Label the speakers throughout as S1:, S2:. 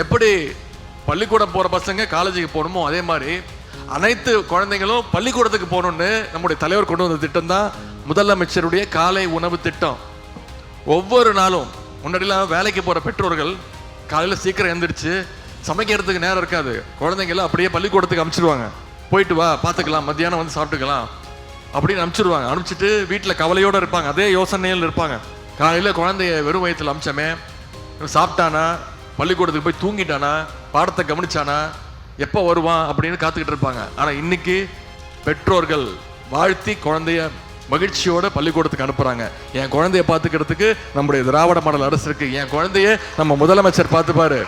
S1: எப்படி பள்ளிக்கூடம் போகிற பசங்க காலேஜுக்கு போகணுமோ அதே மாதிரி அனைத்து குழந்தைங்களும் பள்ளிக்கூடத்துக்கு போகணும்னு நம்முடைய தலைவர் கொண்டு வந்த திட்டம் தான் முதலமைச்சருடைய காலை உணவு திட்டம். ஒவ்வொரு நாளும் முன்னாடிலாம் வேலைக்கு போகிற பெற்றோர்கள் காலையில் சீக்கிரம் எழுந்திரிச்சு சமைக்கிறதுக்கு நேரம் இருக்காது. குழந்தைங்கள அப்படியே பள்ளிக்கூடத்துக்கு அனுப்பிச்சிடுவாங்க போயிட்டு வா பார்த்துக்கலாம் மத்தியானம் வந்து சாப்பிட்டுக்கலாம் அப்படின்னு அனுப்பிச்சிடுவாங்க அனுப்பிச்சிட்டு வீட்டில் கவலையோடு இருப்பாங்க. அதே யோசனையில் இருப்பாங்க. காலையில் குழந்தைய வெறும் வயிற்றுல அமிச்சமே சாப்பிட்டானா பள்ளிக்கூடத்துக்கு போய் தூங்கிட்டானா? பாடத்தை கவனிச்சானா? எப்போ வருவான் அப்படின்னு காத்துக்கிட்டு இருப்பாங்க. ஆனால் இன்னைக்கு பெற்றோர்கள் வாழ்த்தி குழந்தைய மகிழ்ச்சியோட பள்ளிக்கூடத்துக்கு அனுப்புறாங்க. என் குழந்தைய பார்த்துக்கிறதுக்கு நம்முடைய திராவிட மாடல் அரசு இருக்கு. என் குழந்தைய நம்ம முதலமைச்சர் பார்த்துப்பாரு.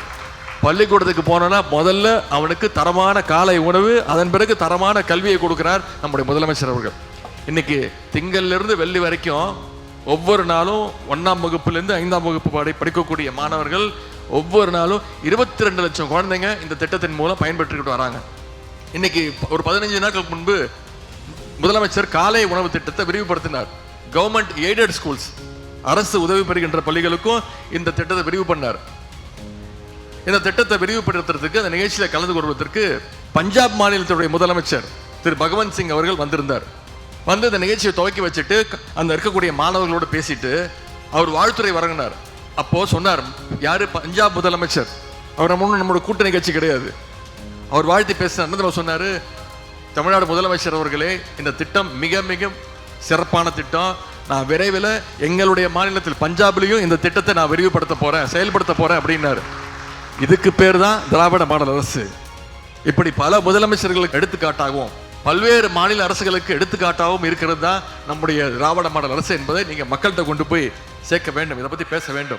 S1: பள்ளிக்கூடத்துக்கு போனோம்னா முதல்ல அவனுக்கு தரமான காலை உணவு அதன் பிறகு தரமான கல்வியை கொடுக்கிறார் நம்முடைய முதலமைச்சர் அவர்கள். இன்னைக்கு திங்கள்லேருந்து வெள்ளி வரைக்கும் ஒவ்வொரு நாளும் ஒன்றாம் வகுப்புலேருந்து ஐந்தாம் வகுப்பு படி படிக்கக்கூடிய மாணவர்கள் ஒவ்வொரு நாளும் இருபத்தி ரெண்டு லட்சம் குழந்தைங்க இந்த திட்டத்தின் மூலம் பயன்பெற்றுக்கிட்டு வராங்க. இன்னைக்கு ஒரு பதினஞ்சு நாட்களுக்கு முன்பு முதலமைச்சர் காலை உணவு திட்டத்தை விரிவுபடுத்தினார். கவர்மெண்ட் எய்டட் ஸ்கூல்ஸ் அரசு உதவி பெறுகின்ற பள்ளிகளுக்கும் இந்த திட்டத்தை விரிவு பண்ணார் இந்த திட்டத்தை விரிவுபடுத்துறதுக்கு அந்த நிகழ்ச்சியில் கலந்து கொள்வதற்கு பஞ்சாப் மாநிலத்துடைய முதலமைச்சர் திரு பகவந்த் சிங் அவர்கள் வந்திருந்தார். வந்து இந்த நிகழ்ச்சியை துவக்கி வச்சுட்டு அந்த இருக்கக்கூடிய மாணவர்களோடு பேசிட்டு அவர் வாழ்த்துறை வழங்கினார். அப்போ சொன்னார் யாரு பஞ்சாப் முதலமைச்சர்? அவர் நம்ம நம்மளோட கூட்டணி நிகழ்ச்சி கிடையாது. அவர் வாழ்த்தி பேசினார். என்ன சொன்னாரு? தமிழ்நாடு முதலமைச்சர் அவர்களே இந்த திட்டம் மிக மிக சிறப்பான திட்டம். நான் விரைவில் எங்களுடைய மாநிலத்தில் பஞ்சாப்லையும் இந்த திட்டத்தை நான் விரிவுபடுத்த போகிறேன் செயல்படுத்த போகிறேன் அப்படின்னாரு. இதுக்கு பேர் தான் திராவிட மாடல் அரசு. இப்படி பல முதலமைச்சர்களுக்கு எடுத்துக்காட்டாகவும் பல்வேறு மாநில அரசுகளுக்கு எடுத்துக்காட்டாகவும் இருக்கிறது தான் நம்முடைய திராவிட மாடல் அரசு என்பதை நீங்கள் மக்கள்கிட்ட கொண்டு போய் சேர்க்க வேண்டும். இதை பற்றி பேச வேண்டும்.